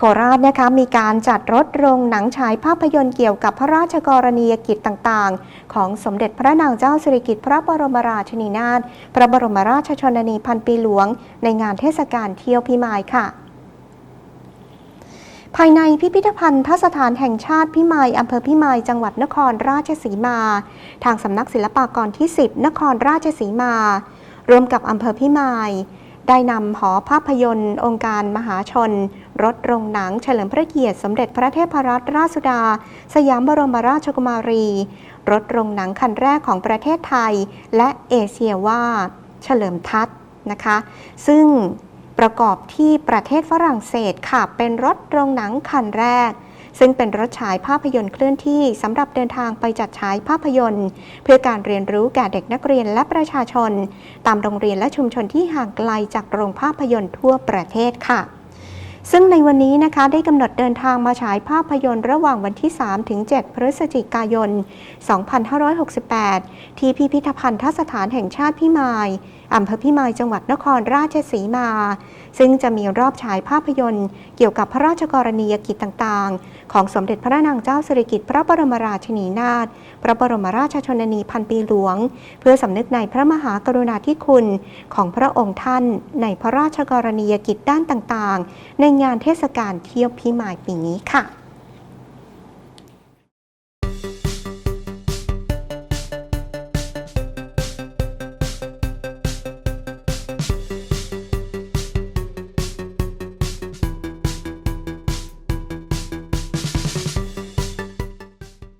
โคราชนะคะมีการจัดรถโรงหนังฉายภาพยนตร์เกี่ยวกับพระราชกรณียกิจต่างๆ ของสมเด็จพระนางเจ้าสิริกิติ์พระบรมราชินีนาถพระบรมราชชนนีพันปีหลวง ในงานเทศกาลเที่ยวพิมายค่ะภายในพิพิธภัณฑ์ทสถานแห่งชาติพิมายอำเภอพิมายจังหวัดนครราชสีมา ทางสำนักศิลปากรที่ 10 นครราชสีมาร่วมกับอำเภอพิมาย ได้นำหอภาพยนตร์ องค์การมหาชน รถโรงหนังเฉลิมพระเกียรติสมเด็จพระเทพรัตนราชสุดา สยามบรมราชกุมารี รถโรงหนังคันแรกของประเทศไทย และเอเชียว่าเฉลิมทัศน์นะคะ ซึ่งประกอบที่ประเทศฝรั่งเศสค่ะ เป็นรถโรงหนังคันแรก ซึ่งเป็นรถฉายภาพยนตร์เคลื่อนที่สำหรับเดินทางไปจัดฉายภาพยนตร์ เพื่อการเรียนรู้แก่เด็กนักเรียนและประชาชน ตามโรงเรียนและชุมชนที่ห่างไกลจากโรงภาพยนตร์ทั่วประเทศค่ะซึ่งในวันนี้นะคะได้กำหนดเดินทางมาฉายภาพยนตร์ระหว่างวันที่ 3 ถึง 7 พฤศจิกายน 2568 ที่พิพิธภัณฑสถานแห่งชาติพิมายอำเภอพิมายจังหวัดนครราชสีมาซึ่งจะมีรอบฉายภาพยนตร์ เกี่ยวกับพระราชกรณียกิจต่างๆ ของสมเด็จพระนางเจ้าสิริกิติ์พระบรมราชินีนาถพระบรมราชชนนีพันปีหลวง เพื่อสำนึกในพระมหากรุณาธิคุณของพระองค์ท่าน ในพระราชกรณียกิจด้านต่างๆ ในงานเทศกาลเที่ยวพิมายปีนี้ค่ะ